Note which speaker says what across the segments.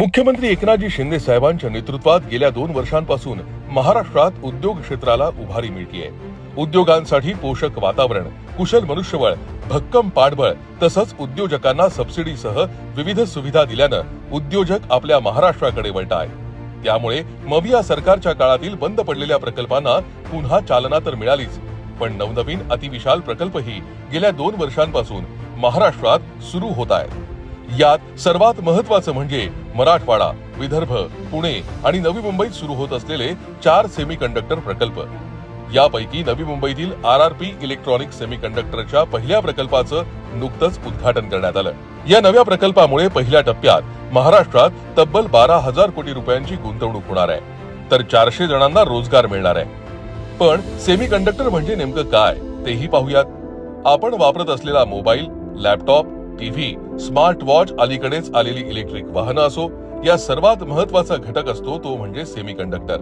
Speaker 1: मुख्यमंत्री एकनाथजी शिंदे साहेबांच्या नेतृत्वात गेल्या दोन वर्षांपासून महाराष्ट्रात उद्योग क्षेत्राला उभारी मिळतीये. उद्योगांसाठी पोषक वातावरण कुशल मनुष्यबळ भक्कम पाठबळ तसंच उद्योजकांना सबसिडीसह विविध सुविधा दिल्यानं उद्योजक आपल्या महाराष्ट्राकडे वळत त्यामुळे मविया सरकारच्या काळातील बंद पडलेल्या प्रकल्पांना पुन्हा चालना तर मिळालीच पण नवनवीन अतिविशाल प्रकल्पही गेल्या दोन वर्षांपासून महाराष्ट्रात सुरू होत आहेत यात सर्वात महत्वाचं म्हणजे मराठवाडा विदर्भ पुणे आणि नवी मुंबईत सुरू होत असलेले चार सेमीकंडक्टर प्रकल्प. यापैकी नवी मुंबईतील आर आर पी इलेक्ट्रॉनिक सेमीकंडक्टरच्या पहिल्या प्रकल्पाचं नुकतंच उद्घाटन करण्यात आलं. या नव्या प्रकल्पामुळे पहिल्या टप्प्यात महाराष्ट्रात तब्बल बारा हजार कोटी रुपयांची गुंतवणूक होणार आहे. तर चारशे जणांना रोजगार मिळणार आहे. पण सेमीकंडक्टर म्हणजे नेमकं काय तेही पाहूयात. आपण वापरत असलेला mobile laptop TV smart watch अलीकडेच आलेली इलेक्ट्रिक वाहनं असो या सर्वात महत्त्वाचा घटक असतो तो म्हणजे सेमीकंडक्टर.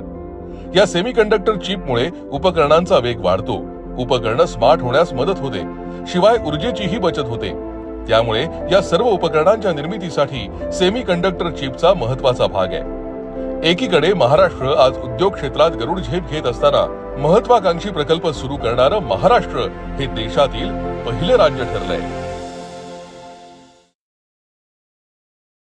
Speaker 1: या सेमीकंडक्टर चिपमुळे उपकरणांचा वेग वाढतो. उपकरणं स्मार्ट होण्यास मदत होते. शिवाय ऊर्जेचीही बचत होते. त्यामुळे या सर्व उपकरणांच्या निर्मितीसाठी सेमीकंडक्टर चिपचा महत्त्वाचा भाग आहे. एकीकडे महाराष्ट्र आज उद्योग क्षेत्रात गरुड झेप घेत असताना महत्वाकांक्षी प्रकल्प सुरू करणारं महाराष्ट्र हे देशातील पहिले राज्य ठरलंय.